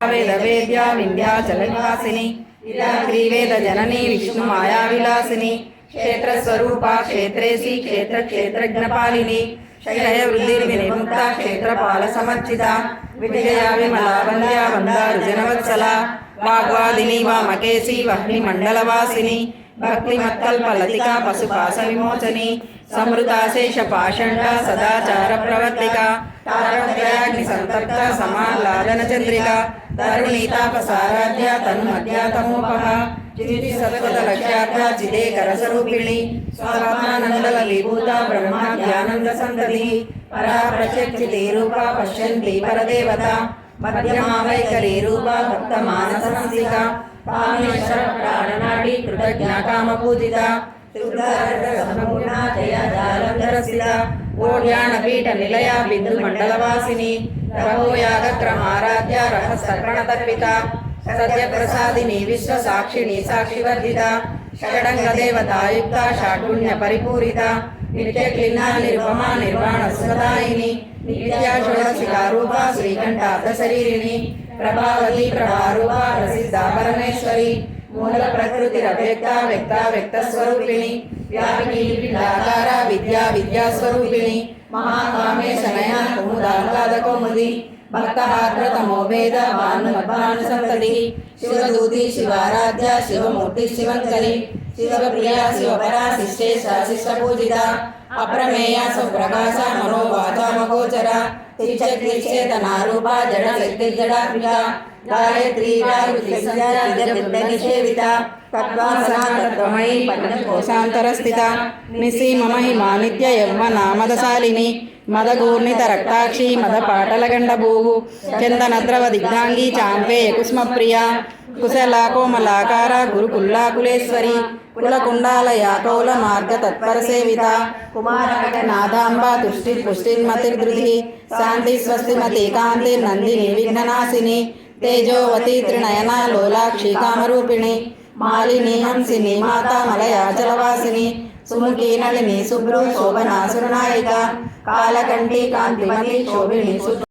వేదవేద్యా వింధ్యాచలనివాసిని గ్రీవేద జననీ విష్ణు మాయావిలాసిని క్షేత్రస్వరూప క్షేత్రేసి క్షేత్ర క్షేత్రజ్ఞపాలిని క్షయ వృద్ధిర్వినిముక్త క్షేత్రపాల సమర్చిత విజయా విమలా వంద్యా వందారు జనవత్సల వాగ్వాదిని వామకేసి వహ్ని మండలవాసిని భక్తిమత్కల్పలతిక పశుపాస విమోచని సమృతాశేష పాషండ సదాచార ప్రవర్తిక తారగ్ని సంతప్త సమాహ్లాదన చంద్రిక తరుణీతాపసారాధ్య తన్మధ్య తమోపహ చితి సత్వత లక్ష్యార్థ చిదే కరసరూపిణి స్వాత్మానందల విభూత బ్రహ్మ జ్ఞానంద సంతతి పరా ప్రత్యక్షితే రూప పశ్యంతి పరదేవత మధ్యమావైకరీ రూప భక్త మానస సంసిక కామేశ్వర ప్రాణనాడి కృతజ్ఞ పూజిత సంపూర్ణ జయ పీఠ నిలయ బిందు మండలవాసిని రఘోయాగ క్రమారాధ్య రహస్య సత్య ప్రసాదిని విశ్వ సాక్షిణి సాక్షివర్ధిత. షడంగ దేవతాయుక్త షాఢుణ్య పరిపూరిత నిత్య క్లిన్నా నిర్వమ నిర్వాణ స్వదాయిని నిత్యా షోడశికారూప శ్రీకంఠార్థ ప్రభావతి ప్రభారూపా ప్రసిద్ధ పరమేశ్వరి మూల ప్రకృతి రవ్యక్త వ్యక్త వ్యక్త స్వరూపిణి వ్యాపిని పిండాకార విద్యా విద్యా స్వరూపిణి మహాకామే శనయా కుముదాహ్లాద కౌముది భక్తహాగ్రతమో భాను సంతతి శివదూతి శివారాధ్య శివమూర్తి శివంకరి శివప్రియా శివపరా శిష్టే శాశిష్ట అప్రమేయ సుప్రకాశ మనోవాచామగోచర తిచ్చక్లిచేతనారూప జడ శక్తి జడాత్మిక గాయత్రీ పంచకోశాంతరస్థిత నిసీమ నిత్య యవ్వనామదశాలిని మదగూర్ణిత రక్తాక్షి మద పాటలగండ భూవు చందనద్రవ దిగ్ధాంగి చాంపేయ కుస్మప్రియ కుశలా కోమలాకార గురుకుల్లాకులేశ్వరి కులకుండాల యాకౌల మార్గ తత్పర సేవిత కుమారకట నాదాంబ తుష్టి పుష్టిర్మతిర్ధృతి శాంతి స్వస్తిమతి కాంతి నందిని విఘ్ననాశిని తేజోవతి త్రినయన లోలాక్షి కామరూపిణి మాలిని హంసిని మాతామలయాచలవాసిని సుముఖి నళిని శుభ్రు శోభనాసురనాయిక కాలకంఠి కాంతిమతి శోభిని